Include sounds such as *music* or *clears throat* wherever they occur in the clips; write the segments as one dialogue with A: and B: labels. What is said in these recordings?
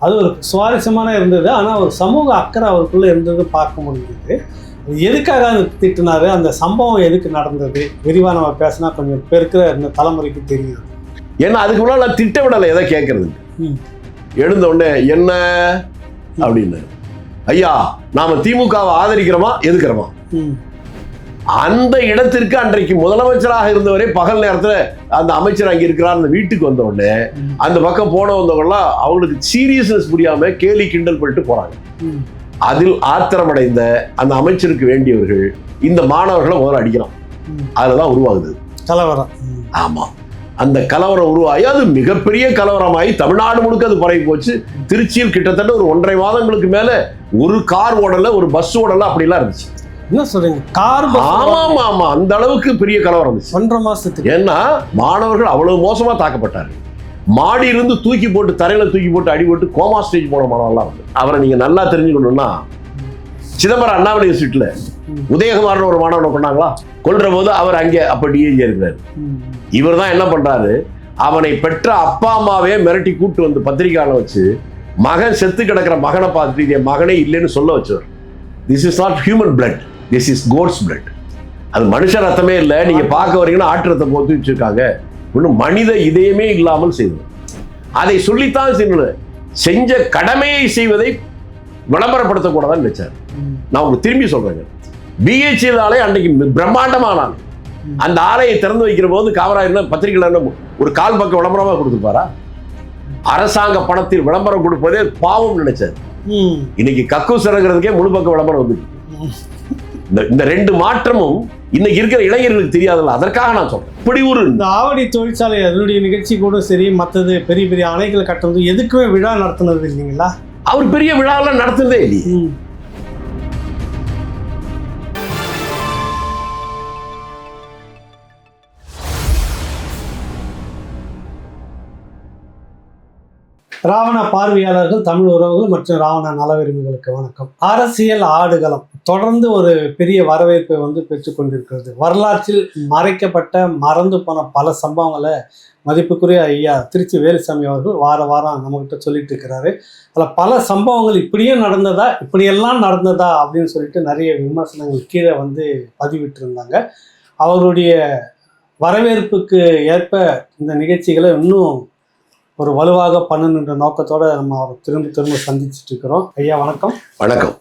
A: அது ஒரு சுவாரஸ்யமான இருந்தது. ஆனால் ஒரு சமூக அக்கறை அவருக்குள்ள இருந்தது பார்க்க முடிஞ்சது எதுக்காக அது திட்டினாரு? அந்த சம்பவம் எதுக்கு நடந்தது? விரிவாக நம்ம பேசினா கொஞ்சம் இப்போ இருக்கிற இந்த தலைமுறைக்கு தெரியும்
B: ஏன்னா அதுக்கு முன்னாடி நான் திட்டமிடலை எதை கேட்கறது?
A: ம்.
B: எழுந்த உடனே என்ன? அப்படின்னு ஐயா நாம திமுகவை ஆதரிக்கிறோமா எதுக்குறோமா?
A: ம்.
B: அந்த இடத்திற்கு அன்றைக்கு முதலமைச்சராக இருந்தவரே பகல் நேரத்துல அந்த அமைச்சர் அங்க இருக்கிறார். அந்த வீட்டுக்கு வந்த உடனே. அந்த பக்கம் போன வந்தவங்கலாம் அவங்களுக்கு சீரியஸ்னஸ் புரியாம கேலி கிண்டல் பண்ணிட்டு போறாங்க. அதில் ஆத்திரமடைந்த அந்த அமைச்சருக்கு வேண்டியவர்கள் இந்த மாணவர்களை முதல்ல அடிக்கிறான். அதுலதான் உருவாகுது.
A: கலவரம்.
B: ஆமா. அந்த கலவரம் உருவாகி அது மிகப்பெரிய கலவரமாகி தமிழ்நாடு முழுக்க அது பரவி போச்சு. திருச்சியில் கிட்டத்தட்ட ஒரு ஒன்றரை மாதங்களுக்கு மேல ஒரு கார் ஓடல ஒரு பஸ் ஓடல அப்படிலாம் இருந்துச்சு.
A: என்ன சொல்றீங்க? கார்
B: ஆமா ஆமா ஆமா அந்த அளவுக்கு பெரிய கலவரம் இருந்துச்சு
A: ஒன்றரை மாசத்துக்கு.
B: ஏன்னா மாணவர்கள் அவ்வளவு மோசமா தாக்கப்பட்டார் மாடி இருந்து தூக்கி போட்டு தரையில தூக்கி போட்டு அடி போட்டு கோமா ஸ்டேஜ் போன மாணவர்லாம் வந்து அவரை நீங்க நல்லா தெரிஞ்சுக்கணும்னா சிதம்பரம் அண்ணா யூனிவர்சிட்டியில. உதயகுமார்னு ஒரு மாணவனை கொண்டாங்களா? கொல்ற போது அவர் அங்கே அப்ப டிஏஜி இருக்கிறார். இவர் தான் என்ன பண்றாரு? அவனை பெற்ற அப்பா அம்மாவே மிரட்டி கூட்டு வந்து பத்திரிக்கையாளர் வச்சு மகன் செத்து கிடக்கிற மகனை பார்த்துட்டு என் மகனே இல்லைன்னு சொல்ல வச்சவர். This is not human blood this is God's blood அது மனுஷ ரத்தமே இல்லை. நீங்க பார்க்க வரீங்கன்னா ஆட்டு ரத்தம் போட்டு வச்சிருக்காங்க. இன்னும் மனித இதயமே இல்லாமல் செய்தது. அதை சொல்லித்தான் செய்யணும் செஞ்ச கடமையை செய்வதை விளம்பரப்படுத்தக்கூடாதான்னு நினைச்சார். நான் உங்களுக்கு திரும்பி சொல்றேங்க. பிஹெச்எல் ஆலை அன்னைக்கு பிரம்மாண்டமான அந்த ஆலையை திறந்து வைக்கிற போது காமராஜர் பத்திரிகையில் ஒரு கால் பக்கம் விளம்பரமா கொடுத்துருப்பாரா அரசாங்க பணத்தில் விளம்பரம் கொடுப்பதே பாவம் நினைச்சார். இன்னைக்கு கக்கூஸ் இறங்குறதுக்கே முழு பக்கம் விளம்பரம் வந்து இந்த ரெண்டு மாற்றமும் இன்னைக்கு இருக்கிற இளைஞர்களுக்கு தெரியாதுல்ல. அதற்காக நான் சொல்றேன். இப்படி ஒரு
A: இந்த ஆவடி தொழிற்சாலை அதனுடைய நிகழ்ச்சி கூட சரி மற்றது பெரிய பெரிய அணைகள் கட்டுறது எதுக்குமே விழா நடத்துனது இல்லைங்களா?
B: அவர் பெரிய விழாவெல்லாம் நடத்துனதே இல்லையே.
A: ராவண பார்வையாளர்கள் தமிழ் உறவுகள் மற்றும் ராவண நலவிரும்பிகளுக்கு வணக்கம். அரசியல் ஆடுகளம் தொடர்ந்து ஒரு பெரிய வரவேற்பை வந்து பெற்றுக்கொண்டிருக்கிறது வரலாற்றில் மறைக்கப்பட்ட மறந்து போன பல சம்பவங்களை மதிப்புக்குரிய ஐயா திருச்சி வேலுசாமி அவர்கள் வார வாரம் நம்மகிட்ட சொல்லிட்டு இருக்கிறாரு. அதில் பல சம்பவங்கள் இப்படியும் நடந்ததா இப்படியெல்லாம் நடந்ததா அப்படின்னு சொல்லிட்டு நிறைய விமர்சனங்கள் கீழே வந்து பதிவிட்டிருந்தாங்க. அவருடைய வரவேற்புக்கு ஏற்ப இந்த நிகழ்ச்சிகளை இன்னும் ஒரு வலுவாக பண்ணணுன்ற நோக்கத்தோட நம்ம அவரை திரும்ப திரும்ப சந்திச்சுட்டு இருக்கிறோம். ஐயா வணக்கம்.
B: வணக்கம்.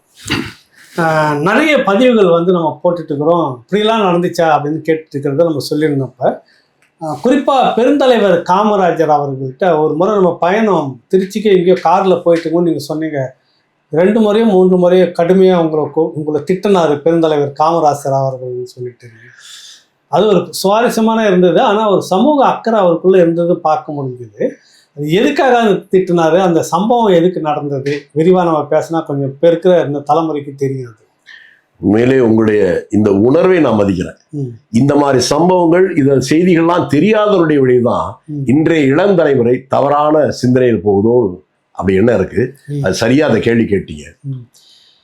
A: நிறைய பதிவுகள் வந்து நம்ம போட்டுட்டு இருக்கிறோம். இப்படிலாம் நடந்துச்சா அப்படின்னு கேட்டுட்டு இருக்கிறத நம்ம சொல்லியிருந்தப்ப ஆஹ் குறிப்பா பெருந்தலைவர் காமராஜர் அவர்கள்ட்ட ஒரு முறை நம்ம பயணம் திருச்சிக்கு எங்கேயோ காரில் போயிட்டு இருக்கும்போது நீங்கள் சொன்னீங்க. ரெண்டு முறையோ மூன்று முறையோ கடுமையாக உங்களை உங்களை திட்டினார் பெருந்தலைவர் காமராஜர் அவர்கள்னு சொல்லிட்டு. அது ஒரு சுவாரஸ்யமான இருந்தது. ஆனால் ஒரு சமூக அக்கறை அவருக்குள்ள இருந்தது பார்க்க முடிஞ்சது. எதுக்காக அது திட்டினாரு? அந்த சம்பவம் எதுக்கு நடந்தது? விரிவாக நம்ம பேசினா கொஞ்சம் இப்போ இருக்கிற இந்த தலைமுறைக்கு தெரியும் அது
B: உண்மையிலே உங்களுடைய இந்த உணர்வை நான் மதிக்கிறேன். இந்த மாதிரி சம்பவங்கள் இந்த செய்திகள்லாம் தெரியாதவருடைய வழிதான் இன்றைய இளம் தலைமுறை தவறான சிந்தனையில் போகுதோ அப்படி என்ன இருக்கு? அது சரியா அந்த கேள்வி கேட்டீங்க.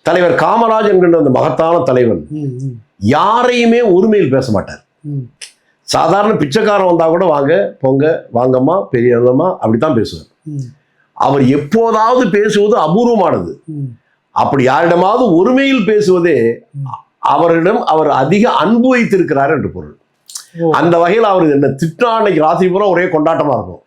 B: தலைவர் காமராஜ் என்கின்ற அந்த மகத்தான தலைவன் யாரையுமே ஒருமையில் பேச மாட்டார். சாதாரண பிச்சைக்காரன் வந்தா கூட வாங்க போங்க வாங்கம்மா பெரியம்மா அப்படித்தான் பேசுவார்.
A: ம்,
B: அவர் எப்போதாவது பேசுவது அபூர்வமானது. அப்படி யாரிடமாவது ஒருமையில் பேசுவதே அவரிடம் அவர் அதிக அன்பு வைத்திருக்கிறார் என்று பொருள். அந்த வகையில் அவர் என்ன திட்டா அன்னைக்கு ராத்திரி பூரா ஒரே கொண்டாட்டமா இருக்கும்.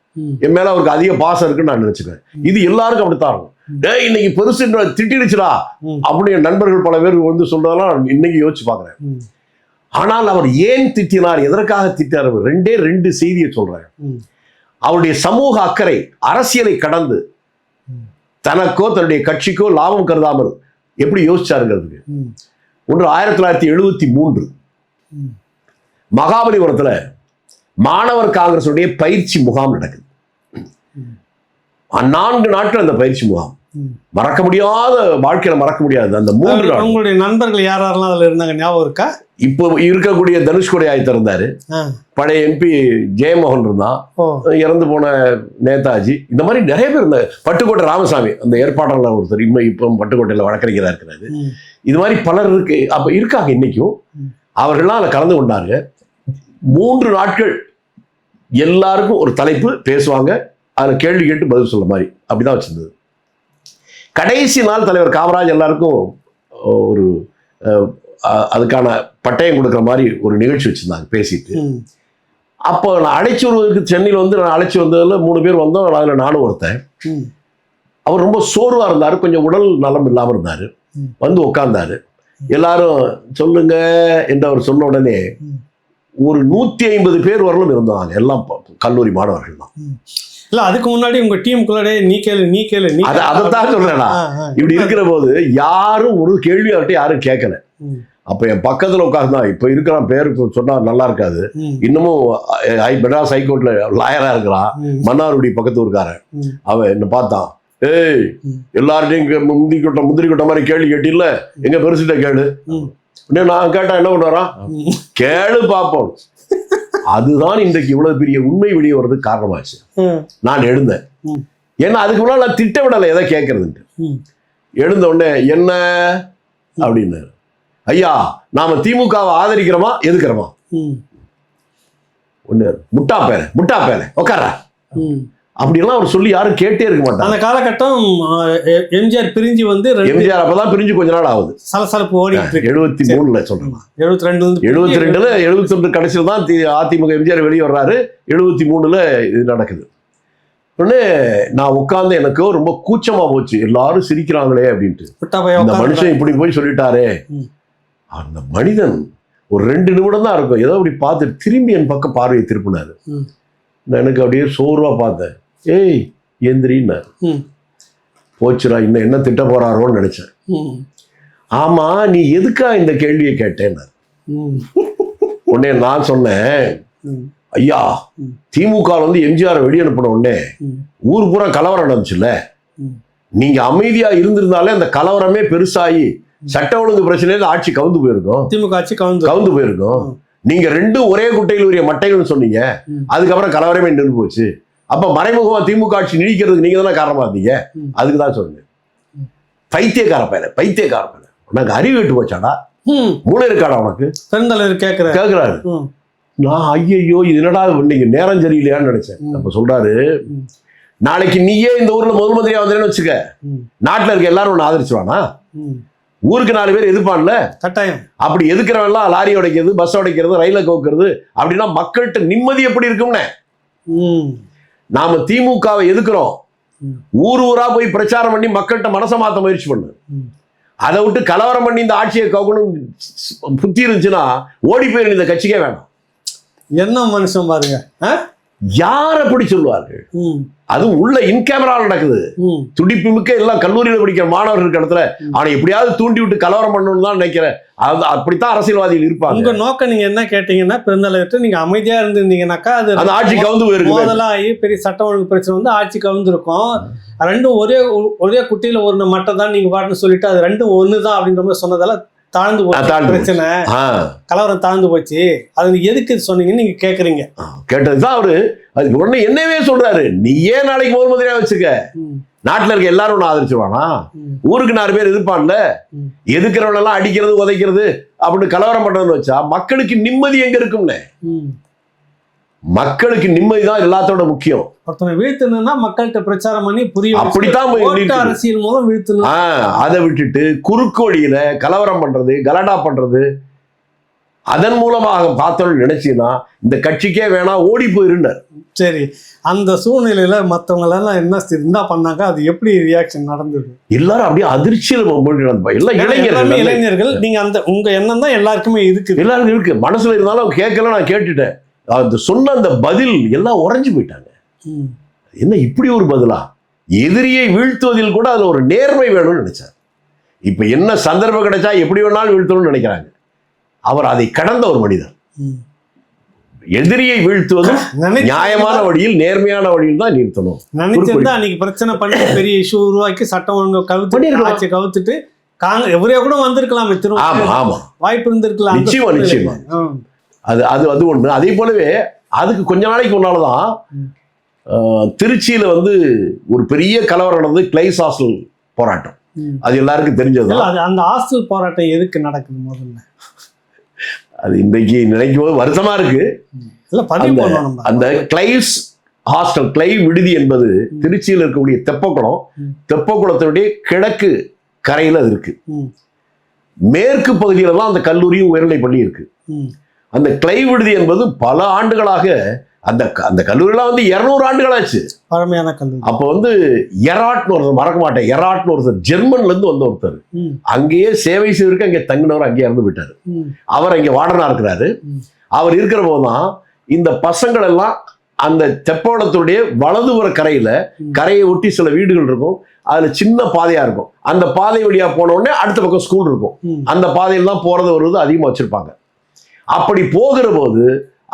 B: என் மேல அவருக்கு அதிக பாசம் இருக்குன்னு நான் நினைச்சுக்கிறேன். இது எல்லாருக்கும் அப்படித்தான் இருக்கும். டேய் இன்னைக்கு பெருசு திட்டிடுச்சுடா.
A: ம்,
B: அப்படி என் நண்பர்கள் பல பேர் வந்து சொல்றதெல்லாம் இன்னைக்கு யோசிச்சு பார்க்கிறேன்.
A: ம்,
B: ஆனால் அவர் ஏன் திட்டினார்? எதற்காக திட்டார்? அவர் ரெண்டே ரெண்டு செய்தியை சொல்றேன்
A: ம்,
B: அவருடைய சமூக அக்கறை அரசியலை கடந்து. தனக்கோ தன்னுடைய கட்சிக்கோ லாபம் கருதாமல் எப்படி யோசிச்சாருங்கிறதுக்கு ஒன்று ஆயிரத்தி தொள்ளாயிரத்தி எழுபத்தி மூன்று. மகாபலிபுரத்துல மாணவர் காங்கிரசுடைய பயிற்சி முகாம் நடக்குது. நான்கு நாட்கள் அந்த பயிற்சி முகாம். மறக்க முடியாத வாழ்க்கையில மறக்க முடியாது. அந்த மூன்று நாள்
A: உங்களுடைய நண்பர்கள் யார் யாரெல்லாம் அதில் இருந்தாங்க? ஞாபகம் இருக்கா?
B: இப்போ இருக்கக்கூடிய தனுஷ்கோடி ஆயத்தர் இருந்தாரு பழைய எம்பி ஜெயமோகன் இருந்தான். இறந்து போன நேதாஜி. இந்த மாதிரி நிறைய பேர் இந்த பட்டுக்கோட்டை ராமசாமி அந்த ஏற்பாட்டாளர் ஒருத்தர் இன்னும் இப்போ பட்டுக்கோட்டையில் வழக்கறிஞராக இருக்கிறாரு. இது மாதிரி பலர் இருக்கு. அப்ப இருக்காங்க இன்னைக்கும். அவர்கள்லாம் அதில் கலந்து கொண்டாங்க. மூன்று நாட்கள் எல்லாருக்கும் ஒரு தலைப்பு பேசுவாங்க. அதில் கேள்வி கேட்டு பதில் சொல்ல மாதிரி. அப்படிதான் வச்சிருந்தது. கடைசி நாள் தலைவர் காமராஜ் எல்லாருக்கும் ஒரு அதுக்கான பட்டயம் கொடுக்குற மாதிரி ஒரு நிகழ்ச்சி வச்சிருந்தாங்க பேசிட்டு. அப்போ நான் அழைச்சி வருவதற்கு சென்னையில் வந்து நான் அழைச்சி வந்ததில் மூணு பேர் வந்தோம் அதில் நானும் ஒருத்தன். அவர் ரொம்ப சோர்வாக இருந்தார் கொஞ்சம் உடல் நலம் இல்லாமல் இருந்தார். வந்து உட்கார்ந்தாரு எல்லாரும் சொல்லுங்க என்று அவர் சொன்ன உடனே. ஒரு நூற்றி ஐம்பது பேர் வரலும் இருந்தாங்க எல்லாம் கல்லூரி மாணவர்கள் தான்
A: இல்ல அதுக்கு முன்னாடி உங்க டீமுக்குள்ளே நீ கேளு நீ கேளு நீ
B: அதை. அதைத்தான் சொல்றேன். இப்படி இருக்கிற போது யாரும் ஒரு கேள்வி அவர்கிட்ட யாரும் கேட்கல. அப்ப என் பக்கத்துல உட்கார்ந்தான் இப்ப இருக்கிற பேர் இப்ப சொன்னா நல்லா இருக்காது. இன்னமும் ஐ- மெட்ராஸ் ஹைகோர்ட்ல லாயரா இருக்கிறான்
A: ம்.
B: மன்னாருடி பக்கத்து ஊருக்காரன். அவன் என்ன பார்த்தான் ஏய்
A: ம்.
B: எல்லார்ட்டையும் இங்க முந்தி கொட்ட முந்திரி கொட்ட மாதிரி கேள்வி கேட்டில்ல எங்க பெருசுட்ட கேளு நான் கேட்டா என்ன பண்ணுவாராம்
A: ம்.
B: கேளு பார்ப்போம் அதுதான் இன்றைக்கு இவ்வளவு பெரிய உண்மை வெளியே வர்றதுக்கு காரணமாச்சு. நான் எழுந்தேன். ஏன்னா அதுக்கு முன்னாடி நான் திட்டமிடலை எதை கேட்கறதுன்ட்டு. எழுந்த உடனே என்ன? அப்படின்னு ஐயா நாம திமுகவை ஆதரிக்கிறோமா? எதுக்குறோமா?
A: ம்.
B: ஒண்ணு முட்டா பேல முட்டா பேல உட்கார
A: ம்.
B: அப்படியெல்லாம் அவர் சொல்லி யாரும் கேட்டே இருக்க மாட்டாங்க.
A: அந்த காலகட்டம் எம்ஜிஆர் பிரிஞ்சு வந்து ரெண்டு
B: எம்ஜிஆர் அப்பதான் பிரிஞ்சு கொஞ்ச நாள் ஆகுது.
A: சலசலப்பு ஓடிட்டு
B: எழுபத்தி மூணுல சொல்றேன்.
A: எழுபத்தி இருந்து
B: எழுபத்தி ரெண்டுல எழுபத்தி ரெண்டு கடைசியில் தான் அதிமுக எம்ஜிஆர் வெளியே வர்றாரு. எழுபத்தி மூணுல இது நடக்குது. உடனே நான் உட்கார்ந்து எனக்கு ரொம்ப கூச்சமா போச்சு. எல்லாரும் சிரிக்கிறாங்களே அப்படின்ட்டு. இந்த மனுஷன் இப்படி போய் சொல்லிட்டாரே. அந்த மனிதன் ஒரு ரெண்டு நிமிடம் தான் இருக்கும். ஏதோ அப்படி பார்த்து திரும்பி என் பக்கம் பார்வையை திருப்பினாரு. எனக்கு அப்படியே சோர்வா பார்த்தேன். ஏய் எந்திரின்னாரு
A: ம்.
B: போச்சுடா இன்னும் என்ன திட்ட போறாரோன்னு நினைச்சேன். ஆமா நீ எதுக்கா இந்த கேள்வியை கேட்டேன்னாரு
A: ம்.
B: உடனே நான் சொன்னேன். ஐயா. திமுக வந்து எம்ஜிஆர் வெளியே அனுப்பின உடனே. ஊர் பூரா கலவரம் நடந்துச்சுல்ல. நீங்க அமைதியா இருந்திருந்தாலே அந்த கலவரமே பெருசாகி சட்ட ஒழுங்கு பிரச்சனையில ஆட்சி கவுந்து போயிருக்கும்
A: திமுக ஆட்சி கவுந்து
B: கவுந்து போயிருக்கும். நீங்க ரெண்டும் ஒரே குட்டையில் உரிய மட்டைகள்னு சொன்னீங்க. அதுக்கப்புறம் கலவரமே நின்று போச்சு அப்ப மறைமுகமா திமுக ஆட்சி நீடிக்கிறதுக்கு நீங்க தானே காரணமா இருந்தீங்க. அதுக்கு தான் சொன்னேன். பைத்தியக்கார பையன பைத்தியக்கார பையன உனக்கு அறிவு விட்டு போச்சாடா. மூளை இருக்காடா உனக்கு
A: பெருந்தலைவர் கேட்கிறார்
B: கேக்குறாரு
A: ம்.
B: நான் ஐயையோ இது என்னடா இன்னைக்கு நேரம் சரியில்லையான்னு நினைச்சேன்
A: ம்.
B: அப்ப சொல்றாரு
A: ம்.
B: நாளைக்கு நீயே இந்த ஊர்ல முதல் மந்திரியா வந்தேன்னு வச்சுக்க. நாட்டுல இருக்க எல்லாரும் உன்னை ஆதரிச்சுவானா. ஊருக்கு நாலு பேர் எதிர்ப்பான்ல
A: கட்டாயம்
B: அப்படி எதுக்குறவெல்லாம் லாரி உடைக்கிறது பஸ் உடைக்கிறது ரயில கோக்குறது அப்படின்னா மக்கள்கிட்ட நிம்மதி எப்படி இருக்கும்னு. நாம திமுகவை எதுக்குறோம். ஊர் ஊரா போய் பிரச்சாரம் பண்ணி மக்கள்கிட்ட மனசை மாத்த முயற்சி பண்ணு. அதை விட்டு கலவரம் பண்ணி இந்த ஆட்சியை கவுக்கணும் புத்தி இருந்துச்சுன்னா ஓடி போயிரு இந்த கட்சிக்கே வேணாம்
A: என்ன மனுஷன் பாருங்க?
B: யார் அப்படி சொல்லுவார்கள். அதுவும் உள்ள இன் கேமரா நடக்குது. துடிப்பு மிக்க எல்லாம் கல்லூரியில படிக்கிற மாணவர்கள் இடத்துல. அவனை எப்படியாவது தூண்டி விட்டு கலவரம் பண்ணணும்னு தான் நினைக்கிறேன். அது அப்படித்தான் அரசியல்வாதிகள் இருப்பாங்க.
A: உங்க நோக்கம் நீங்க என்ன கேட்டீங்கன்னா பெருந்தலைவர்கிட்ட நீங்க அமைதியா இருந்திருந்தீங்கன்னாக்கா அது
B: அந்த ஆட்சி கவுந்து போயிருக்கு
A: மோதலாகி பெரிய சட்ட ஒழுங்கு பிரச்சனை வந்து ஆட்சி கவுந்திருக்கும். ரெண்டும் ஒரே ஒரே குட்டியில ஒரு மட்டை தான் நீங்க பாட்டுன்னு சொல்லிட்டு அது ரெண்டும் ஒண்ணுதான் அப்படின்ற மாதிரி சொன்னதெல்லாம் தாழ்ந்து போச்சு. பிரச்சனை. கலவரம் தாழ்ந்து போச்சு. அது எதுக்கு சொன்னீங்கன்னு நீங்க கேக்குறீங்க.
B: கேட்டதுதான் அவரு. அதுக்கு உடனே என்னவே சொல்றாரு. நீ ஏன் நாளைக்கு முதல் மந்திரியா வச்சுக்க. நாட்டுல இருக்க எல்லாரும் உன்னை ஆதரிச்சுவானா?
A: ம்.
B: ஊருக்கு நாலு பேர் எதிர்ப்பான்ல?
A: ம்.
B: எதுக்குறவனெல்லாம் அடிக்கிறது உதைக்கிறது அப்படின்னு கலவரம் பண்றதுன்னு வச்சா மக்களுக்கு நிம்மதி எங்க இருக்கும்னு. மக்களுக்கு நிம்மதி தான் எல்லாத்தோட முக்கியம்.
A: ஒருத்தனை வீழ்த்தணும்னா மக்கள்கிட்ட பிரச்சாரம் பண்ணி புரிய
B: அப்படித்தான்.
A: அரசியல் மூலம் வீழ்த்தணும்.
B: அதை விட்டுட்டு குறுக்கு வழியில கலவரம் பண்றது கலடா பண்றது அதன் மூலமாக பார்த்தோம்னு நினைச்சீங்கன்னா இந்த கட்சிக்கே வேணாம் ஓடி போயிருந்தார்.
A: சரி அந்த சூழ்நிலையில மத்தவங்க எல்லாம் என்ன என்ன பண்ணாங்க? அது எப்படி ரியாக்ஷன் நடந்தது?
B: எல்லாரும் அப்படியே அதிர்ச்சியில. எல்லாம் இளைஞர்கள்
A: இளைஞர்கள். நீங்க அந்த உங்க எண்ணம் தான் எல்லாருக்குமே இருக்குது.
B: எல்லாருக்கும் இருக்கு. மனசுல இருந்தாலும் கேட்கல நான் கேட்டுட்டேன். அது சொன்ன அந்த பதில் எல்லாம் உறைஞ்சு போயிட்டாங்க. என்ன இப்படி ஒரு பதிலா? எதிரியை வீழ்த்துவதில் கூட அதுல ஒரு நேர்மை வேணும்னு நினைச்சார். இப்ப என்ன சந்தர்ப்பம் கிடைச்சா எப்படி வேணாலும் வீழ்த்தணும்னு நினைக்கிறாங்க. அவர் அதை கடந்த ஒரு மனிதர். எதிரியை வீழ்த்துவதும் நியாயமான வழியில் நேர்மையான வழியில் தான் நிறுத்தணும்.
A: நினைச்சிருந்தா அன்னைக்கு பிரச்சனை பண்ணி பெரிய இஷ்யூ உருவாக்கி சட்டம் ஒழுங்கு கவுத்து கவுத்துட்டு காங்க எவரே கூட வந்திருக்கலாம்
B: ஆமா ஆமா.
A: வாய்ப்பு இருந்திருக்கலாம். அந்த
B: நிச்சயமா. நிச்சயமா. அது அது அது ஒண்ணு அதே போலவே அதுக்கு கொஞ்ச நாளைக்கு முன்னாலதான்
A: ம்.
B: ஆஹ், திருச்சியில வந்து ஒரு பெரிய கலவரம் நடந்தது கிளைஸ் ஹாஸ்டல் போராட்டம். அது எல்லாருக்கும்
A: அது அந்த ஹாஸ்டல் போராட்டம் எதுக்கு நடக்குது முதல்ல?
B: அது இன்னைக்கு நினைக்கும் போது வருத்தமா இருக்கு. அந்த- கிளைஸ் ஹாஸ்டல் கிளை விடுதி என்பது திருச்சியில் இருக்கக்கூடிய தெப்பக்குளம். தெப்பக்குளத்தினுடைய கிழக்கு கரையில் அது இருக்கு. மேற்கு பகுதியில தான் அந்த கல்லூரியும் உயர்நிலைப் பள்ளி இருக்கு. அந்த கிளை விடுதி என்பது பல ஆண்டுகளாக அந்த அந்த கல்லூரியெல்லாம் வந்து இருநூறு ஆண்டுகளாச்சு.
A: பழமையான கல்லூரி.
B: அப்போ வந்து எராட்னு ஒருத்தர் மறக்க மாட்டேன் எராட்னு ஒருத்தர் ஜெர்மன்ல இருந்து வந்த ஒருத்தர். அங்கேயே சேவை செய்திருக்கு அங்கே தங்கினவர் அங்கேயே இறந்து போயிட்டாரு. அவர் அங்கே வார்டனா இருக்கிறாரு. அவர் இருக்கிற போதுதான் இந்த பசங்கள் எல்லாம் அந்த தெப்பவளத்துடைய வலதுபுற கரையில. கரையை ஒட்டி சில வீடுகள் இருக்கும். அதுல சின்ன பாதையா இருக்கும். அந்த பாதை வழியா போன உடனே அடுத்த பக்கம் ஸ்கூல் இருக்கும். அந்த பாதையில் தான் போறது வருவது அதிகமா வச்சிருப்பாங்க. அப்படி போகிற போது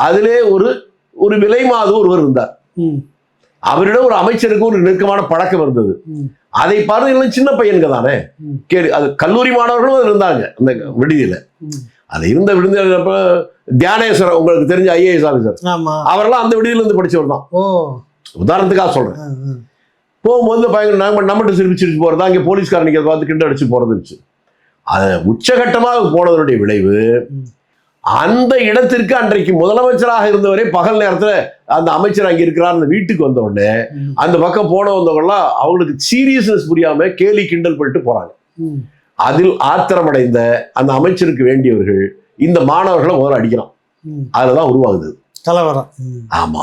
B: அதிலே ஒரு ஒரு விலை மாது ஒருவர் இருந்தார். அவரிடம் ஒரு அமைச்சருக்கு ஒரு நெருக்கமான பழக்கம் இருந்தது. அதை பார்த்து சின்ன பையனுங்க தானே. கேளு அது கல்லூரி மாணவர்களும் அதில் இருந்தாங்க அந்த விடுதியில. அது இருந்த விடுதியில் அப்ப தியானேஸ்வரர் உங்களுக்கு தெரிஞ்ச ஐஏஎஸ் ஆஃபீஸர் அவரெல்லாம் அந்த விடுதியில இருந்து படிச்சவர் தான். உதாரணத்துக்காக சொல்றேன். போகும்போது இந்த பையன் நம்ம நம்மகிட்ட சிரிச்சு சிரிச்சு போறது அங்கே போலீஸ்காரன் நிற்கிறத பார்த்து கிண்ட அடிச்சு போறது இருந்துச்சு அது உச்சகட்டமாக போனதனுடைய விளைவு. அந்த இடத்திற்கு அன்றைக்கு முதலமைச்சராக இருந்தவரே பகல் நேரத்துல அந்த அமைச்சர் அங்க இருக்கிறார். அந்த வீட்டுக்கு வந்த உடனே அந்த பக்கம் போன வந்தவங்கலாம் அவங்களுக்கு சீரியஸ்னஸ் புரியாம கேலி கிண்டல் பண்ணிட்டு போறாங்க. அதில் ஆத்திரமடைந்த அந்த அமைச்சருக்கு வேண்டியவர்கள் இந்த மாணவர்களை முதல்ல அடிக்கிறான். அதுலதான் உருவாகுது.
A: கலவரம்.
B: ஆமா.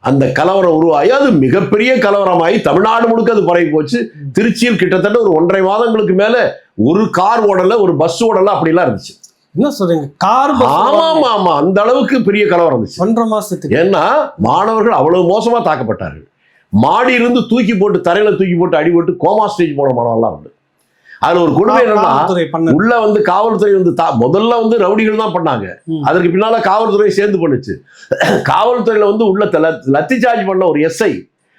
B: அந்த கலவரம் உருவாகி அது மிகப்பெரிய கலவரமாகி தமிழ்நாடு முழுக்க அது பரவி போச்சு. திருச்சியில் கிட்டத்தட்ட ஒரு ஒன்றரை மாதங்களுக்கு மேல ஒரு கார் ஓடல ஒரு பஸ் ஓடல அப்படிலாம் இருந்துச்சு.
A: என்ன சொல்றீங்க? கார்
B: ஆமா ஆமா அந்த அளவுக்கு பெரிய கலவரம் இருந்துச்சு
A: ஒன்றரை மாசத்துக்கு.
B: ஏன்னா மாணவர்கள் அவ்வளவு மோசமா தாக்கப்பட்டார்கள். மாடி இருந்து தூக்கி போட்டு தரையில தூக்கி போட்டு அடி போட்டு கோமா ஸ்டேஜ் போன மாணவர்லாம் உண்டு. அதுல ஒரு கொடுமை என்னன்னா உள்ள வந்து காவல்துறை வந்து முதல்ல வந்து ரவுடிகள் தான் பண்ணாங்க. அதற்கு பின்னால காவல்துறை சேர்ந்து பண்ணுச்சு. *clears throat* காவல்துறையில வந்து உள்ள லத்தி சார்ஜ் பண்ண ஒரு எஸ்ஐ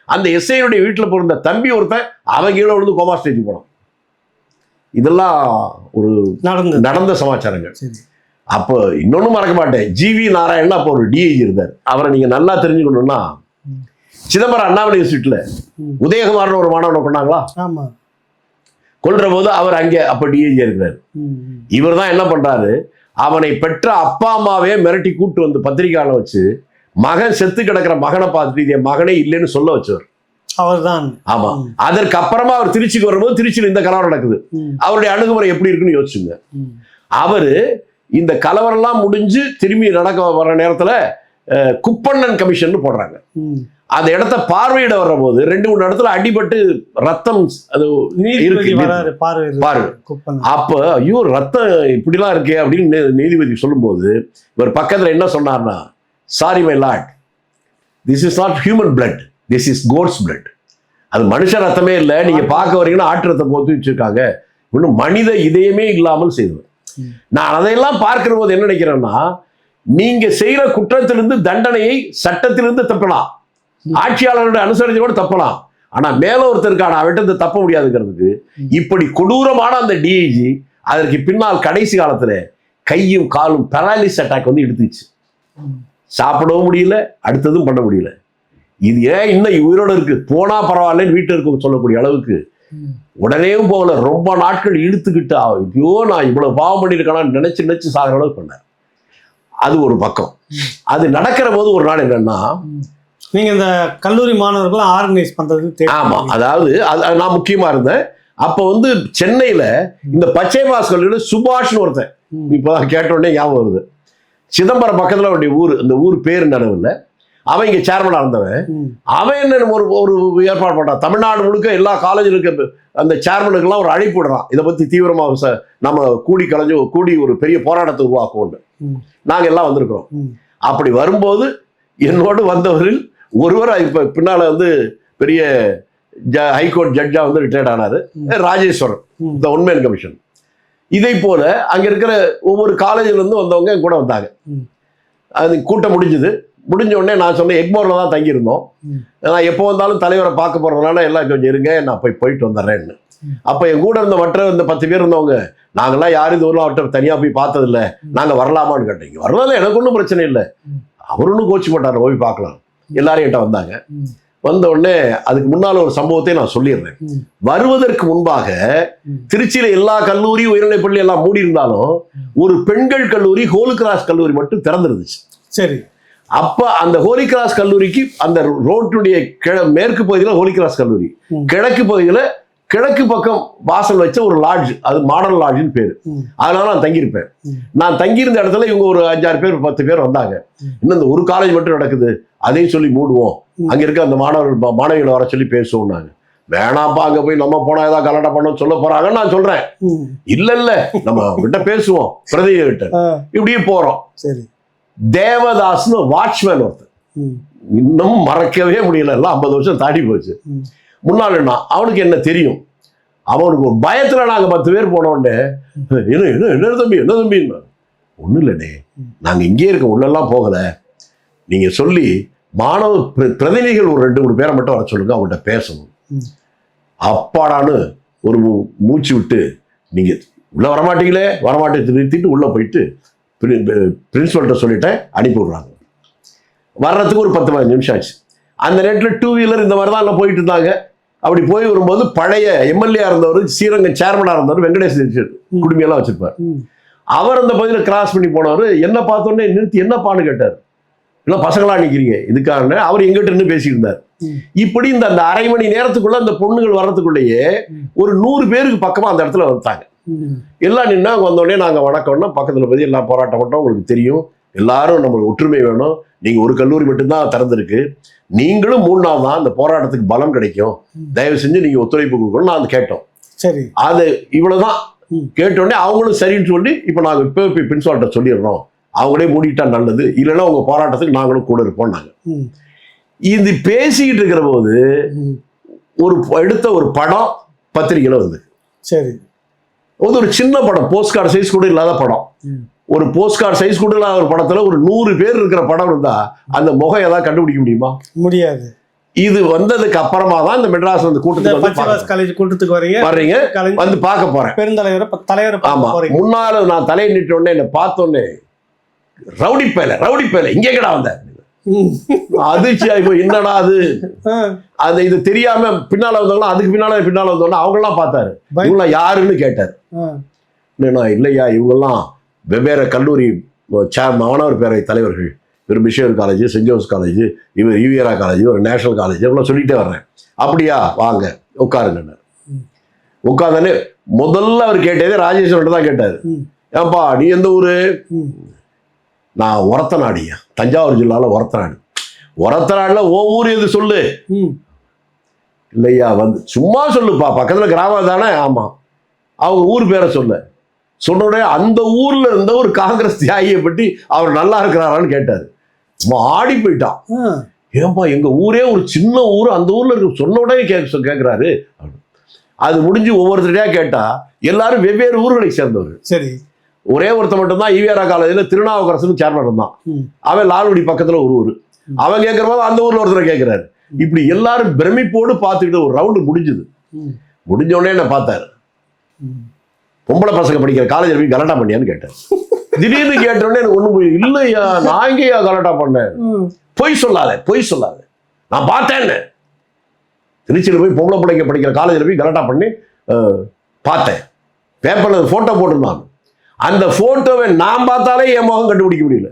B: அந்த எஸ்ஐனுடைய வீட்டுல பிறந்த தம்பி ஒருத்தன் அவன் கீழே விழுந்து கோமா ஸ்டேஜ் போனான். இதெல்லாம் ஒரு
A: நடந்தது.
B: நடந்த சமாச்சாரங்கள்.
A: சரி.
B: அப்போ இன்னொன்னும் மறக்க மாட்டேன். ஜிவி நாராயணன் அப்போ ஒரு டிஐஜி இருந்தார். அவரை நீங்க நல்லா தெரிஞ்சுக்கணும்னா. சிதம்பரம் அண்ணாமலை யூனிவர்சிட்டியில. உதயகுமார்னு ஒரு மாணவனை கொண்டாங்களா?
A: ஆமா.
B: கொல்ற போது அவர் அங்கே அப்ப டிஐஜி இருக்கிறார். இவர் தான் என்ன பண்றாரு? அவனை பெற்ற அப்பா அம்மாவே மிரட்டி கூட்டு வந்து பத்திரிக்கையாள வச்சு மகன் செத்து கிடக்கிற மகனை பார்த்துட்டு இது மகனே இல்லைன்னு சொல்ல வச்சவர்.
A: அவர்தான்.
B: ஆமா. அதற்கு அப்புறமா அவர் திருச்சிக்கு வரும்போது திருச்சியில் இந்த கலவரம் நடக்குது. அவருடைய அணுகுமுறை எப்படி இருக்குன்னு யோசிச்சுங்க. அவரு இந்த கலவரம்லாம் முடிஞ்சு திரும்பி நடக்க வர நேரத்துல குப்பண்ணன் கமிஷன் போடுறாங்க. அந்த இடத்த பார்வையிட வர்ற போது ரெண்டு மூணு இடத்துல அடிபட்டு ரத்தம் அது அப்ப ஐயோ ரத்தம் இப்படிலாம் இருக்கே அப்படின்னு நீதிபதி சொல்லும்போது இவர் பக்கத்துல என்ன சொன்னார்னா sorry my lord this is not human blood this is God's blood அது மனுஷ ரத்தமே இல்லை. நீங்க பார்க்க வரீங்கன்னா ஆட்டு ரத்தம் போத்து வச்சிருக்காங்க. இன்னும் மனித இதயமே இல்லாமல் செய்தது
A: ம்.
B: நான் அதையெல்லாம் பார்க்கிற போது என்ன நினைக்கிறேன்னா நீங்க செய்யற குற்றத்திலிருந்து தண்டனையை சட்டத்திலிருந்து தப்பலாம். ஆட்சியாளர்களுடைய அனுசரிச்சோடு தப்பலாம். ஆனா மேல ஒருத்தருக்கான அவர்கிட்ட தப்ப முடியாதுங்கிறதுக்கு. இப்படி கொடூரமான அந்த டிஐஜி அதற்கு பின்னால் கடைசி காலத்துல கையும் காலும் பெராலிஸ் அட்டாக் வந்து எடுத்துச்சு. சாப்பிடவும் முடியல அடுத்ததும் பண்ண முடியல. இது ஏன் இன்னும் உயிரோட இருக்கு? போனா பரவாயில்லன்னு வீட்டில் இருக்க சொல்லக்கூடிய அளவுக்கு. உடனேயும் போகல. ரொம்ப நாட்கள் இழுத்துக்கிட்டு "ஆ, ஐயோ நான் இவ்வளவு பாவம் பண்ணியிருக்கேன்னு நினைச்சு நினைச்சு சாகிற அளவுக்கு பண்ணார். அது ஒரு பக்கம். அது நடக்கிற போது ஒரு நாள் என்னன்னா.
A: நீங்க இந்த கல்லூரி மாணவர்கள் ஆர்கனைஸ் பண்றது
B: ஆமா. அதாவது அது நான் முக்கியமா இருந்தேன். அப்ப வந்து சென்னையில இந்த பச்சை பாஸ் கல்லூரியில சுபாஷ்னு ஒருத்தன். இப்போதான் கேட்ட உடனே ஞாபகம் வருது. சிதம்பரம் பக்கத்துல அவருடைய ஊர் அந்த ஊர் பேர் நினைவில் அவன் இங்க சேர்மனாக இருந்தவன். அவன் என்ன ஒரு ஒரு ஏற்பாடு பண்றான் தமிழ்நாடு முழுக்க எல்லா காலேஜில் இருக்க அந்த சேர்மனுக்கெல்லாம் ஒரு அழைப்பு விடுறான். இதை பத்தி தீவிரமா சார் நம்ம கூடி கலைஞ்சு கூடி ஒரு பெரிய போராட்டத்தை உருவாக்குவோம் நாங்கள் எல்லாம் வந்திருக்கிறோம். அப்படி வரும்போது என்னோடு வந்தவரில் ஒருவர் இப்போ பின்னால் வந்து பெரிய ஜ- ஹைகோர்ட் ஜட்ஜா வந்து ரிட்டையர்ட் ஆனாரு. ராஜேஸ்வரன்
A: த
B: இந்த உண்மையன் கமிஷன் இதை போல அங்கே இருக்கிற ஒவ்வொரு காலேஜிலேருந்து வந்தவங்க கூட வந்தாங்க. அது கூட்டம் முடிஞ்சது. முடிஞ்ச உடனே நான் சொன்னேன் எக்மோர்ல தான் தங்கியிருந்தோம். நான் எப்போ வந்தாலும் தலைவரை பார்க்க போறதுனால எல்லாம் கொஞ்சம் இருங்க நான் போய் போயிட்டு வந்துடுறேன்னு. அப்ப என் கூட இருந்த மற்ற இந்த பத்து பேர் இருந்தவங்க நாங்கெல்லாம் யாரும் இது வரலாம் அவர்கிட்ட தனியா போய் பார்த்ததில்ல
A: ம்.
B: நாங்க வரலாமான்னு கேட்டீங்க வரலாம் எனக்கு ஒன்றும் பிரச்சனை இல்லை. அவர் ஒன்றும் கோச்சு மாட்டார் போய் பார்க்கலாம் எல்லாரும் என்கிட்ட வந்தாங்க. வந்த உடனே அதுக்கு முன்னால ஒரு சம்பவத்தை நான் சொல்லிடுறேன். வருவதற்கு முன்பாக. திருச்சியில எல்லா கல்லூரி உயர்நிலைப் பள்ளி எல்லாம் மூடி இருந்தாலும். ஒரு பெண்கள் கல்லூரி ஹோல் கிராஸ் கல்லூரி மட்டும் திறந்திருந்துச்சு
A: சரி
B: அப்ப அந்த ஹோலி கிராஸ் கல்லூரிக்கு அந்த ரோட்டுடைய கிழ மேற்கு பகுதியில் ஹோலி கிராஸ் கல்லூரி. கிழக்கு பகுதியில் கிழக்கு பக்கம் வாசல் வச்ச ஒரு லாட்ஜ் அது மாடல் லாட்ஜ்னு பேரு. அதனால நான் தங்கியிருப்பேன். நான் தங்கியிருந்த இடத்துல இவங்க ஒரு அஞ்சாறு பேர் பத்து பேர் வந்தாங்க. இன்னும் இந்த ஒரு காலேஜ் மட்டும் நடக்குது. அதையும் சொல்லி மூடுவோம். அங்க இருக்க அந்த மாணவர்கள் மாணவிகளை வர சொல்லி பேசுவோம்னாங்க. வேணாம்ப்பா அங்க போய் நம்ம போனா ஏதாவது கலாட்டம் பண்ணோம் சொல்ல போறாங்கன்னு நான் சொல்றேன். இல்ல இல்ல நம்ம கிட்ட பேசுவோம். பிரதிநிதி கிட்ட இப்படியே போறோம்.
A: சரி.
B: தேவதாஸ்னு வாட்ச்மேன் ஒருத்தன்.
A: ம்.
B: இன்னும் மறக்கவே முடியல. எல்லாம் ஐம்பது வருஷம் தாண்டி போச்சு. முன்னாள் அவனுக்கு என்ன தெரியும்? அவனுக்கு ஒரு பயத்துல நாங்க பத்து பேர் போன உடனே என்ன என்ன என்ன தம்பி என்ன தம்பி? ஒண்ணும் இல்லைண்ணே.
A: ம்.
B: நாங்க இங்கே இருக்க உள்ளெல்லாம் போகல. நீங்க சொல்லி மாணவ பிர- பிரதிநிதிகள் ஒரு ரெண்டு மூணு பேரை மட்டும் வர சொல்லுங்க. அவங்கள்ட்ட பேசணும். அப்பாடான்னு ஒரு மூச்சு விட்டு நீங்க உள்ள வரமாட்டீங்களே? வரமாட்டேன். நிறுத்திட்டு உள்ள போயிட்டு பிரின்சிபல்கிட்ட சொல்லிட்டேன் அனுப்பி விடுறாங்க வர்றதுக்கு ஒரு பத்து பதினஞ்சு நிமிஷம் ஆச்சு அந்த நேரத்தில் டூ வீலர் இந்த மாதிரி தான் போயிட்டு இருந்தாங்க அப்படி போய் வரும்போது பழைய எம்எல்ஏ இருந்தவர் ஸ்ரீரங்கம் சேர்மனாக இருந்தவர் வெங்கடேஷ்
A: ம்.
B: குடும்பியெல்லாம் வச்சிருப்பார். அவர் அந்த பகுதியில் கிராஸ் பண்ணி போனவர் என்ன பார்த்தோன்னே நிறுத்தி என்னப்பான்னு கேட்டார் இல்லை பசங்களா நிற்கிறீங்க இதுக்காக அவர் எங்கிட்ட இருந்தார்
A: ம்.
B: இப்படி இந்த அந்த அரை மணி நேரத்துக்குள்ள அந்த பொண்ணுகள் வர்றதுக்குள்ளேயே. ஒரு நூறு பேருக்கு பக்கமா அந்த இடத்துல வந்துட்டாங்க எல்லாம் நின்னா அங்க வந்த உடனே நாங்க வணக்கம்னா பக்கத்துல போய் எல்லாம் போராட்டம் பண்ணோம் உங்களுக்கு தெரியும். எல்லாரும் நம்மளுக்கு ஒற்றுமை வேணும். நீங்க ஒரு கல்லூரி மட்டும்தான் திறந்திருக்கு. நீங்களும் மூணு நாள் தான் இந்த போராட்டத்துக்கு பலம் கிடைக்கும். தயவு செஞ்சு நீங்க ஒத்துழைப்பு கொடுக்கணும் நான் கேட்டோம்.
A: சரி.
B: அது இவ்வளவுதான்.
A: ம்.
B: கேட்ட உடனே அவங்களும் சரின்னு சொல்லி இப்போ நாங்க இப்போ போய் பிரின்சிபால்கிட்ட சொல்லிடுறோம். அவங்களே மூடிட்டா நல்லது. இல்லைன்னா உங்க போராட்டத்துக்கு நாங்களும் கூட இருப்போம் நாங்க.
A: ம்.
B: இது பேசிக்கிட்டு இருக்கிற போது. ஒரு எடுத்த ஒரு படம் பத்திரிகையில வந்து
A: சரி.
B: அது ஒரு சின்ன படம். போஸ்ட் கார்டு சைஸ் கூட இல்லாத படம். ஒரு போஸ்ட் கார்டு சைஸ் கூட இல்லாத ஒரு படத்துல ஒரு நூறு பேர் இருக்கிற படம் இருந்தா அந்த முகம் ஏதாவது கண்டுபிடிக்க முடியுமா?
A: முடியாது.
B: இது வந்ததுக்கு அப்புறமா தான் இந்த மெட்ராஸ் வந்து கூட்டத்துக்கு வந்து
A: காலேஜ் கூட்டத்துக்கு வரீங்க
B: வர்றீங்க வந்து பார்க்க போறேன்.
A: பெருந்தலைவரை தலைவரை
B: ஆமா. முன்னால நான் தலையை நிட்ட உடனே என்னை பார்த்தோன்னே ரவுடி பேல ரவுடி பேல இங்கே கடா வந்த. அதிர்ச்சி ஆகி போய் என்னடா அது? அது இது தெரியாம பின்னால வந்தவங்க அதுக்கு பின்னால பின்னால வந்தவங்க அவங்கெல்லாம் பார்த்தாரு. இவங்களாம் யாருன்னு கேட்டார். நான் இல்லையா? இவங்கெல்லாம் வெவ்வேறு கல்லூரி சே- மாணவர் பேரவை தலைவர்கள். இவர் மிஷியர் காலேஜ் சென்ட் ஜோஸ் காலேஜ் இவர் யூவியரா காலேஜ் ஒரு நேஷனல் காலேஜ் இவ்வளோ சொல்லிட்டே வர்றேன். அப்படியா? வாங்க உட்காருங்க. உட்காந்தனே முதல்ல அவர் கேட்டதே ராஜேஸ்வரன் தான் கேட்டார். ஏன்பா நீ எந்த ஊரு. நான் ஒரத்தநாடியா? தஞ்சாவூர் ஜில்லாவில் ஒரத்தநாடு. ஒரத்தநாடுல ஓ ஊர் எது சொல்லு. இல்லையா வந்து சும்மா சொல்லுப்பா. பக்கத்துல கிராமம் தானே? ஆமா. அவங்க ஊர் பேரை சொல்ல. சொன்ன உடனே அந்த ஊர்ல இருந்த ஒரு காங்கிரஸ் தியாகியை பற்றி அவர் நல்லா இருக்கிறாரான்னு கேட்டாரு. சும்மா ஆடி போயிட்டான் ஏன்பா எங்க ஊரே ஒரு சின்ன ஊர் அந்த ஊர்ல இருக்க. சொன்ன உடனே கேட்க கேட்கிறாரு அது முடிஞ்சு ஒவ்வொருத்தரையா கேட்டா எல்லாரும் வெவ்வேறு ஊர்களை சேர்ந்தவர்
A: சரி.
B: ஒரே ஒருத்தன் மட்டும்தான் ஈவிஆரா காலேஜில் திருநாவுக்கரசன் சேர்மன் இருந்தான். அவன் லால்குடி பக்கத்துல ஒரு ஊர். அவன் கேட்கிற போது அந்த ஊர்ல ஒருத்தரை கேட்கிறாரு. இப்படி எல்லாரும் பிரமிப்போடு பார்த்துக்கிட்டு ஒரு ரவுண்டு முடிஞ்சுது. முடிஞ்ச உடனே என்ன பார்த்தாரு. பொம்பளை பசங்க படிக்கிற காலேஜில் போய் கலாட்டா பண்ணியான்னு கேட்டேன் திடீர்னு கேட்ட உடனே எனக்கு ஒண்ணும் புரியல இல்லையா நான் எங்கேயா கலாட்டா பண்ணேன். பொய் சொல்லாத பொய் சொல்லாத நான் பார்த்தேன்னு திருச்சியில் போய் பொம்பளை பிள்ளைங்க படிக்கிற காலேஜில் போய் கலாட்டா பண்ணி பார்த்தேன் பேப்பரில் ஃபோட்டோ போட்டிருந்தான் அந்த ஃபோட்டோவை நான் பார்த்தாலே என் முகம் கண்டுபிடிக்க முடியல.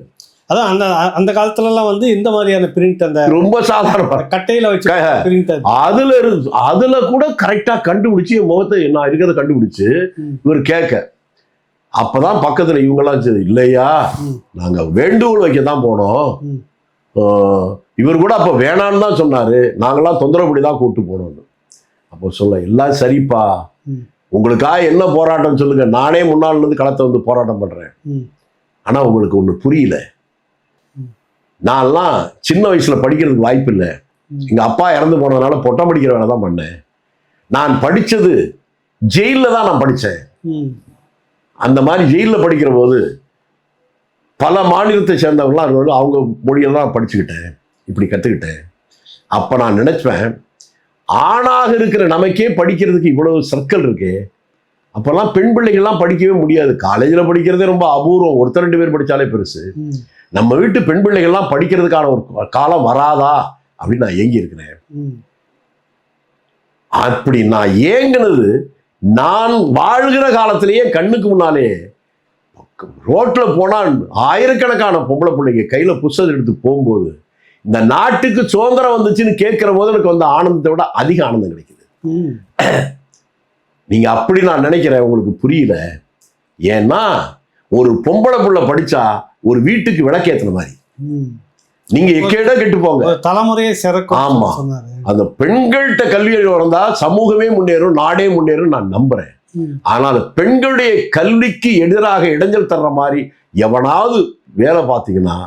A: அதான் அந்த அந்த காலத்துல எல்லாம் வந்து இந்த மாதிரியான பிரிண்ட் அந்த
B: ரொம்ப சாதாரண
A: கட்டையில வச்சு பிரிண்ட்
B: அதுல இருந்து அதுல கூட கரெக்டா கண்டுபிடிச்சு என் முகத்தை நான் இருக்கிறத கண்டுபிடிச்சு. இவர் கேட்க. அப்பதான் பக்கத்துல இவங்கெல்லாம் சரி, இல்லையா. நாங்க வேண்டுகோள் வைக்க தான் போனோம் இவர் கூட அப்ப வேணான்னு தான் சொன்னாரு. நாங்கெல்லாம் தொந்தரவு தான் கூப்பிட்டு போனோம். அப்போ சொல்ல எல்லாம் சரிப்பா. உங்களுக்காக என்ன போராட்டம் சொல்லுங்க நானே முன்னாள் இருந்து களத்தை வந்து போராட்டம் பண்றேன்
A: ம்.
B: ஆனா உங்களுக்கு ஒண்ணு புரியல. நான்லாம் சின்ன வயசுல படிக்கிறதுக்கு வாய்ப்பு இல்லை
A: ம்.
B: எங்க அப்பா இறந்து போனதுனால பொட்டம் படிக்கிற வேலை தான் பண்ணேன் நான் படிச்சது ஜெயில தான் நான் படித்தேன். அந்த மாதிரி ஜெயிலில் படிக்கிற போது பல மாநிலத்தை சேர்ந்தவங்களாம் அவங்க மொழியெல்லாம் படிச்சுக்கிட்டேன் இப்படி கற்றுக்கிட்டேன் அப்போ நான் நினைப்பேன் ஆணாக இருக்கிற நமக்கே படிக்கிறதுக்கு இவ்வளவு சர்க்கிள் இருக்கே. அப்போல்லாம் பெண் பிள்ளைகள்லாம் படிக்கவே முடியாது. காலேஜில் படிக்கிறதே ரொம்ப அபூர்வம். ஒருத்தர் ரெண்டு பேர் படித்தாலே பெருசு. நம்ம வீட்டு பெண் பிள்ளைகள்லாம் படிக்கிறதுக்கான ஒரு காலம் வராதா? அப்படின்னு நான் ஏங்கி இருக்கிறேன். அப்படி நான் ஏங்கினது நான் வாழ்கிற காலத்திலேயே கண்ணுக்கு முன்னாலே. ரோட்ல போனா ஆயிரக்கணக்கான பொம்பளை பிள்ளைங்க கையில புஸ்தகம் எடுத்து போகும்போது இந்த நாட்டுக்கு சுதந்திரம் வந்துச்சுன்னு கேட்கிற போது எனக்கு வந்த ஆனந்தத்தை விட அதிக ஆனந்தம் கிடைக்குது. நீங்க அப்படி நான் நினைக்கிறேன் உங்களுக்கு புரியல ஏன்னா ஒரு பொம்பளை புள்ள படிச்சா ஒரு வீட்டுக்கு விளக்கேத்துன மாதிரி. நீங்க எக்கேட கெட்டு போங்க
A: தலைமுறையை சிறக்கும்
B: ஆமா. அந்த பெண்கள்கிட்ட கல்வி வந்தா சமூகமே முன்னேறும் நாடே முன்னேறும் நான் நம்புறேன். ஆனால் பெண்களுடைய கல்விக்கு எதிராக இடைஞ்சல் தர்ற மாதிரி எவனாவது வேலை பார்த்தீங்கன்னா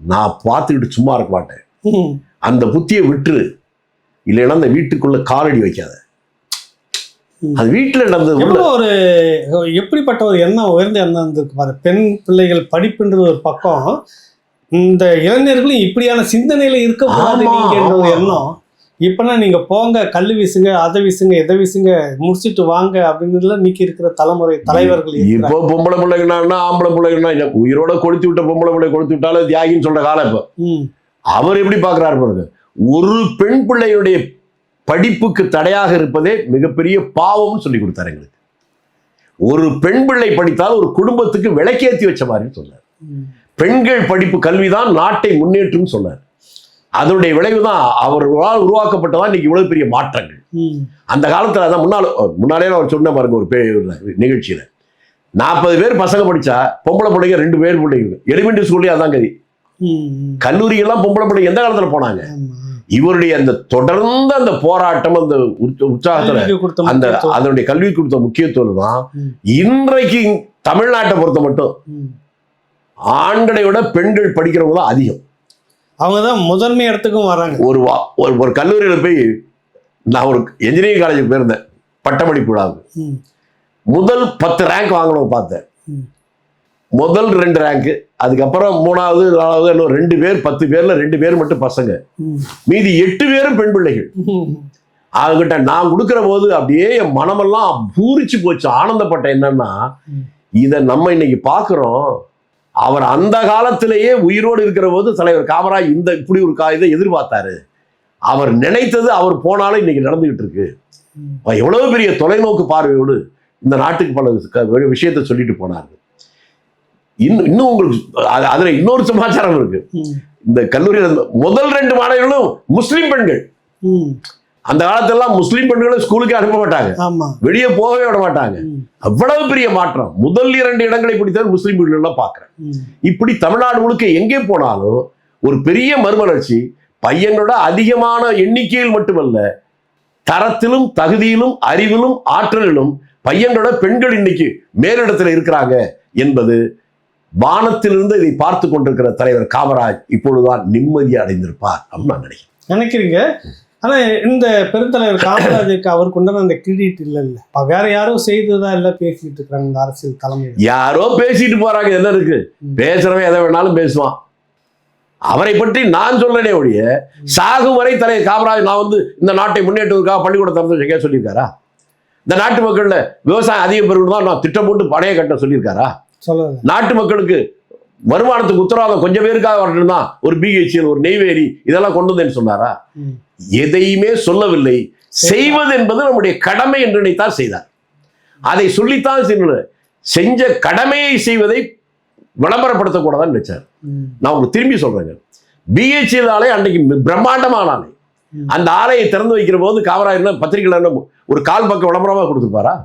B: நான் பார்த்துக்கிட்டு சும்மா இருக்க மாட்டேன். அந்த புத்தியை விட்டுரு இல்லைன்னா அந்த வீட்டுக்குள்ள காலடி வைக்காத. அது வீட்டில் நடந்தது
A: எவ்வளவு ஒரு எப்படிப்பட்ட ஒரு எண்ணம் உயர்ந்த எண்ணம் இருந்திருக்கு பாரு பெண் பிள்ளைகள் படிப்புன்றது ஒரு பக்கம் இந்த இளைஞர்களும் இப்படியான சிந்தனையில இருக்கக்கூடாது நீங்கன்ற ஒரு. எண்ணம் இப்பனா நீங்க போங்க கல்லு வீசுங்க அதை வீசுங்க எதை வீசுங்க முடிச்சிட்டு வாங்க அப்படின்றதுல நீக்கி இருக்கிற தலைமுறை தலைவர்கள்.
B: இப்போ பொம்பளை பிள்ளைங்கன்னா ஆம்பளை பிள்ளைங்கன்னா உயிரோட கொளுத்தி விட்ட பொம்பளை பிள்ளை கொளுத்தி விட்டாலும் தியாகின்னு சொல்ற காலம் இப்போ. அவர் எப்படி பார்க்கறாரு பாருங்க. ஒரு பெண் பிள்ளையுடைய படிப்புக்கு தடையாக இருப்பதே மிகப்பெரிய பாவம்னு சொல்லி கொடுத்தாரு எங்களுக்கு. ஒரு பெண் பிள்ளை படித்தால் ஒரு குடும்பத்துக்கு விளக்கேற்றி வச்ச மாதிரி சொன்னார். பெண்கள் படிப்பு கல்விதான் நாட்டை முன்னேற்றும் சொன்னார். அதனுடைய விளைவு தான் அவர்களால் உருவாக்கப்பட்டதான் இன்னைக்கு இவ்வளவு பெரிய மாற்றங்கள். அந்த காலத்துல அதான் முன்னால் முன்னாலே அவர் சொன்ன பாருங்க ஒரு பே- நிகழ்ச்சியில. நாற்பது பேர் பசங்க படிச்சா பொம்பளை பிள்ளைங்க ரெண்டு பேர் பிள்ளைங்க. எலிமெண்ட்ரி ஸ்கூல்லேயே அதான் கதி கல்லூரியெல்லாம் பொம்பளை பிள்ளைங்க எந்த காலத்துல போனாங்க. இவருடைய அந்த தொடர்ந்த அந்த போராட்டம் அந்த உற்ச- உற்சாகத்துல அந்த. அதனுடைய கல்வி கொடுத்த முக்கியத்துவம் தான். இன்றைக்கு தமிழ்நாட்டை பொறுத்த மட்டும். ஆண்களை விட பெண்கள் படிக்கிறவங்க தான் அதிகம்
A: அவங்க தான் முதன்மை இடத்துக்கும் வராங்க
B: ஒரு வா- ஒரு ஒரு கல்லூரியில் போய் நான் ஒரு என்ஜினியரிங் காலேஜுக்கு போயிருந்தேன் பட்டமளிப்பு விழாவுக்கு. முதல் பத்து ரேங்க் வாங்கினவங்க பார்த்தேன். முதல் ரெண்டு ரேங்க் அதுக்கப்புறம் மூணாவது நாலாவது இன்னும் ரெண்டு பேர் பத்து பேர்ல ரெண்டு பேர் மட்டும் பசங்க. மீதி எட்டு பேரும் பெண் பிள்ளைகள்.
A: ம்.
B: அவங்ககிட்ட நான் கொடுக்கிற போது அப்படியே என் மனமெல்லாம் பூரிச்சு போச்சு. ஆனந்தப்பட்ட என்னன்னா. இதை நம்ம இன்னைக்கு பார்க்குறோம். அவர் அந்த காலத்திலேயே உயிரோடு இருக்கிற போது தலைவர் காமராஜ் இந்த இப்படி ஒரு கா இதை எதிர்பார்த்தாரு. அவர் நினைத்தது அவர் போனாலும் இன்னைக்கு நடந்துகிட்டு இருக்கு. எவ்வளவு பெரிய தொலைநோக்கு பார்வையோடு இந்த நாட்டுக்கு பல விஷயத்தை சொல்லிட்டு போனாரு இன்னும் இன்னும் உங்களுக்கு அது- அதுல இன்னொரு சமாச்சாரம் இருக்கு. இந்த கல்லூரியில் முதல் ரெண்டு மாணவர்களும் முஸ்லிம் பெண்கள். அந்த காலத்தெல்லாம் முஸ்லிம் பெண்களை ஸ்கூலுக்கு அனுப்ப மாட்டாங்க வெளியே போகவே விட மாட்டாங்க. அவ்வளவு பெரிய மாற்றம் முதல் இரண்டு இடங்களை பிடித்தது முஸ்லிம் பெண்கள் எல்லாம் பார்க்கிறேன். இப்படி தமிழ்நாடு முழுக்க எங்கே போனாலும் ஒரு பெரிய மறுமலர்ச்சி பையனோட அதிகமான எண்ணிக்கையில் மட்டுமல்ல தரத்திலும் தகுதியிலும் அறிவிலும் ஆற்றலிலும் பையனோட பெண்கள் இன்னைக்கு மேலிடத்துல இருக்கிறாங்க என்பது வானத்திலிருந்து இதை பார்த்து கொண்டிருக்கிற தலைவர் காமராஜ் இப்பொழுதுதான் நிம்மதி அடைந்திருப்பார் அப்படின்னு நான் நினைக்கிறேன்.
A: நினைக்கிறீங்க? ஆனா இந்த பெருந்தலைவர் காமராஜருக்கு அவருக்கு உண்டான அந்த கிரெடிட் இல்ல இல்ல வேற யாரும் செய்ததா இல்ல பேசிட்டு இருக்காங்க இந்த அரசியல் தலைமை.
B: யாரோ பேசிட்டு போறாங்க. என்ன இருக்கு. பேசுறவன் எதை வேணாலும் பேசுவான். அவரை பற்றி நான் சொல்லனே ஒழிய சாகும் வரை தலைவர் காமராஜ் நான் வந்து இந்த நாட்டை முன்னேற்றுவதற்காக பள்ளிக்கூடம் திறந்து சொல்லியிருக்காரா? இந்த நாட்டு மக்கள்ல விவசாயம் அதிகம் பெருகணும் நான் திட்டம் போட்டு படைய கட்ட சொல்லியிருக்காரா? நாட்டு மக்களுக்கு வருமானத்துக்கு உத்தரவாதம் கொஞ்சம் பேருக்காக வரணும் தான் ஒரு பிஹெச்எல் ஒரு நெய்வேலி இதெல்லாம் கொண்டு வந்தேன்னு சொன்னாரா. எதையுமே சொல்லவில்லை. செய்வது என்பது நம்முடைய கடமை என்று நினைத்தால் செய்தார். அதை சொல்லித்தான் செஞ்ச கடமையை செய்வதை விளம்பரப்படுத்தக்கூடாதான்னு நினைச்சார். நான் உங்களுக்கு திரும்பி சொல்றேங்க. பிஹெச்எல் ஆலை அன்னைக்கு மி- பிரம்மாண்டமான ஆலை. அந்த ஆலையை திறந்து வைக்கிற போது காமராஜர் பத்திரிகையில் ஒரு கால் பக்கம் விளம்பரமா கொடுத்துருப்பாரா?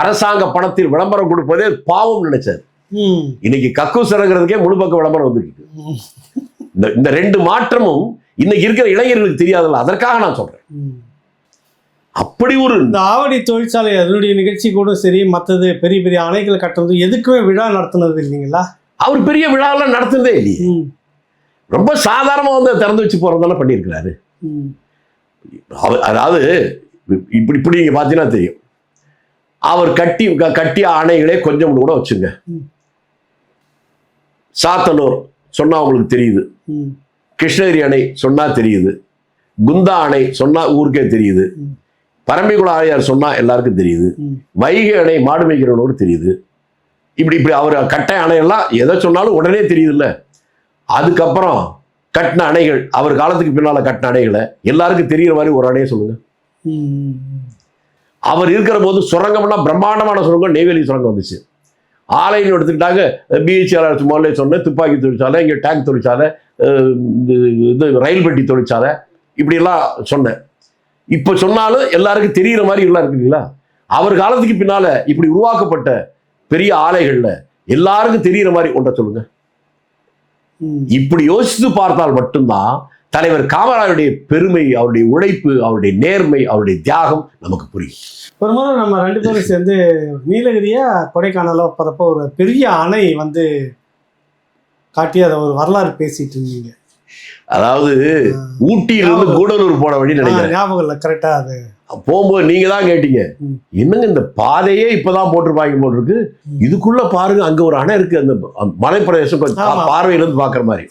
B: அரசாங்க பணத்தில் விளம்பரம் கொடுப்பதே பாவம் நினைச்சார். இன்னைக்கு கக்கூஸ் இறங்குறதுக்கே முழு பக்கம் விளம்பரம் வந்துருக்கு. இந்த இந்த ரெண்டு மாற்றமும் இன்னைக்கு இருக்கிற இளைஞர்களுக்கு தெரியாதுல்ல அதற்காக நான் சொல்றேன். அப்படி ஒரு
A: இந்த ஆவடி தொழிற்சாலை அதனுடைய நிகழ்ச்சி கூட சரி மற்றது பெரிய பெரிய அணைகள் கட்டுறது எதுக்குமே விழா நடத்துனது இல்லைங்களா
B: அவர் பெரிய விழாவெல்லாம் நடத்துனதே இல்லையே. ரொம்ப சாதாரணமா வந்து திறந்து வச்சு போறதெல்லாம் பண்ணியிருக்கிறாரு அதாவது இப்படி இப்படி நீங்க பார்த்தீங்கன்னா தெரியும் அவர் கட்டி கட்டிய அணைகளே கொஞ்சம் கூட வச்சுங்க. சாத்தனூர் சொன்னா உங்களுக்கு தெரியுது. கிருஷ்ணகிரி அணை சொன்னா தெரியுது குந்தா அணை சொன்னா ஊருக்கே தெரியுது
A: ம்.
B: பரம்பிக்குளம் ஆழியார் சொன்னா எல்லாருக்கும் தெரியுது. வைகை அணை மாடு மேய்க்கிறவனோடு தெரியுது இப்படி இப்படி அவர் கட்ட அணையெல்லாம் எதை சொன்னாலும் உடனே தெரியுதுல்ல அதுக்கப்புறம் கட்டின அணைகள் அவர் காலத்துக்கு பின்னால கட்டின அணைகளை எல்லாருக்கும் தெரிகிற மாதிரி ஒரு அணையை சொல்லுங்க
A: ம்.
B: அவர் இருக்கிற போது சுரங்கம்னா பிரம்மாண்டமான சுரங்கம் நெய்வேலி சுரங்கம் வந்துச்சு. ஆலைன்னு எடுத்துக்கிட்டாங்க பிஹெச்ஆர் முதல்ல சொன்னேன் துப்பாக்கி தொழிற்சாலை இங்கே டேங்க் தொழிற்சாலை இது ரயில் பெட்டி தொழிற்சாலை இப்படியெல்லாம் சொன்னேன். இப்போ சொன்னாலும் எல்லாருக்கும் தெரிகிற மாதிரி எல்லாம் இருக்குங்களா? அவர் காலத்துக்கு பின்னால இப்படி உருவாக்கப்பட்ட பெரிய ஆலைகள்ல எல்லாருக்கும் தெரிகிற மாதிரி ஒன்றை சொல்லுங்க.
A: ம்.
B: இப்படி யோசித்து பார்த்தால் மட்டும்தான் தலைவர் காமராஜருடைய பெருமை அவருடைய உழைப்பு அவருடைய நேர்மை அவருடைய தியாகம் நமக்கு புரியும்.
A: ஒரு முறை நம்ம ரெண்டு பேரும் சேர்ந்து நீலகிரியா கொடைக்கானலோ போகிறப்போ ஒரு பெரிய அணை வந்து காட்டி அதை ஒரு வரலாறு பேசிட்டு இருந்தீங்க.
B: அதாவது ஊட்டியிலிருந்து கூடலூர் போன வழி நினைக்கிறேன்.
A: ஞாபகம் இல்லை கரெக்டா அது.
B: போகும்போது நீங்க தான் கேட்டீங்க. என்னங்க இந்த பாதையே இப்பதான் போட்டிருப்பாங்க போல் இருக்கு. இதுக்குள்ள பாருங்க அங்க ஒரு அணை இருக்கு அந்த மலைப்பிரதேசம் கொஞ்சம்
A: ஆமா.
B: பார்வையில இருந்து பாக்குற மாதிரி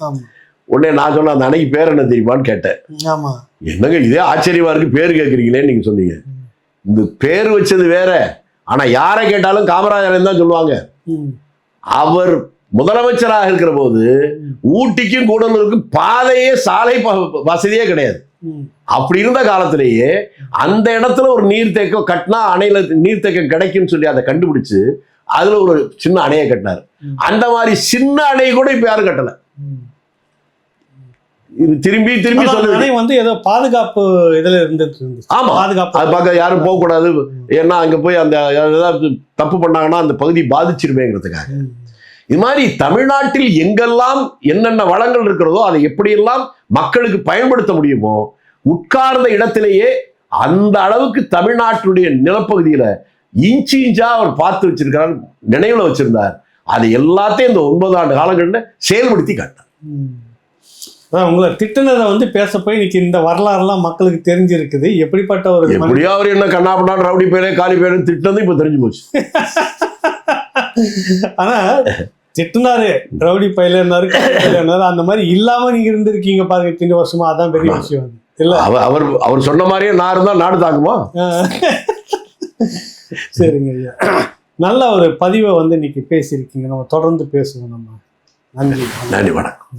B: உடனே நான் சொன்ன அந்த அணைக்கு பேர் என்ன தெரியுமான்னு கேட்டேன்.
A: ஆமா.
B: என்னங்க இதே ஆச்சரியமா இருக்கு பேர் கேட்குறீங்களேன்னு நீங்க சொன்னீங்க. இந்த பேர் வச்சது வேற ஆனா யாரை கேட்டாலும் காமராஜர் தான் சொல்லுவாங்க. அவர் முதலமைச்சராக இருக்கிற போது ஊட்டிக்கும் கூடலூருக்கும் பாதையே சாலை வசதியே கிடையாது. அப்படி இருந்த காலத்திலேயே அந்த இடத்துல ஒரு நீர்த்தேக்கம் கட்டினா அணையில நீர்த்தேக்கம் கிடைக்கும்னு சொல்லி அதை கண்டுபிடிச்சு அதுல ஒரு சின்ன அணையை கட்டினார். அந்த மாதிரி சின்ன அணை கூட இப்ப யாரும் கட்டல. திரும்பி திரும்பி சொல்லுது.
A: வந்து ஏதோ பாதுகாப்பு இதுல இருந்துட்டு
B: ஆமா.
A: பாதுகாப்பு.
B: அது பார்க்க யாரும் போகக்கூடாது. ஏன்னா அங்க போய் அந்த ஏதாவது தப்பு பண்ணாங்கன்னா அந்த பகுதி பாதிச்சிருமேங்கிறதுக்காக. இது மாதிரி தமிழ்நாட்டில் எங்கெல்லாம் என்னென்ன வளங்கள் இருக்கிறதோ அதை எப்படியெல்லாம் மக்களுக்கு பயன்படுத்த முடியுமோ உட்கார்ந்த இடத்திலேயே அந்த அளவுக்கு தமிழ்நாட்டுடைய நிலப்பகுதியில இன்ச்சு இன்ச்சா அவர் பார்த்து வச்சிருக்கிறார் நினைவுல வச்சிருந்தார். அதை எல்லாத்தையும் இந்த ஒன்பது ஆண்டு காலங்கள்ல செயல்படுத்தி.
A: அதான் உங்களை திட்டுனதை வந்து பேச போய் இன்னைக்கு இந்த வரலாறுலாம் மக்களுக்கு தெரிஞ்சிருக்குது. எப்படிப்பட்ட ஒரு.
B: எப்படியோ அவர் என்ன கண்ணா பண்ணா ரவுடி பேரே காலி பேரே திட்டினது இப்ப தெரிஞ்சு போச்சு.
A: ஆனா திட்டுனாரு ரவுடி பயிலனாரு பயிலனாரு அந்த மாதிரி இல்லாம நீங்க இருந்திருக்கீங்க பாருங்க இத்தனை வருஷமா. அதான் பெரிய விஷயம் அது. இல்ல?
B: அவர் அவர் சொன்ன மாதிரியே நான் இருந்தா நாடு தாங்குமா
A: சரிங்க ஐயா. நல்ல ஒரு பதிவை வந்து இன்னைக்கு பேசியிருக்கீங்க. நம்ம தொடர்ந்து பேசுவோம் நம்ம. நன்றி.
B: நன்றி வணக்கம்.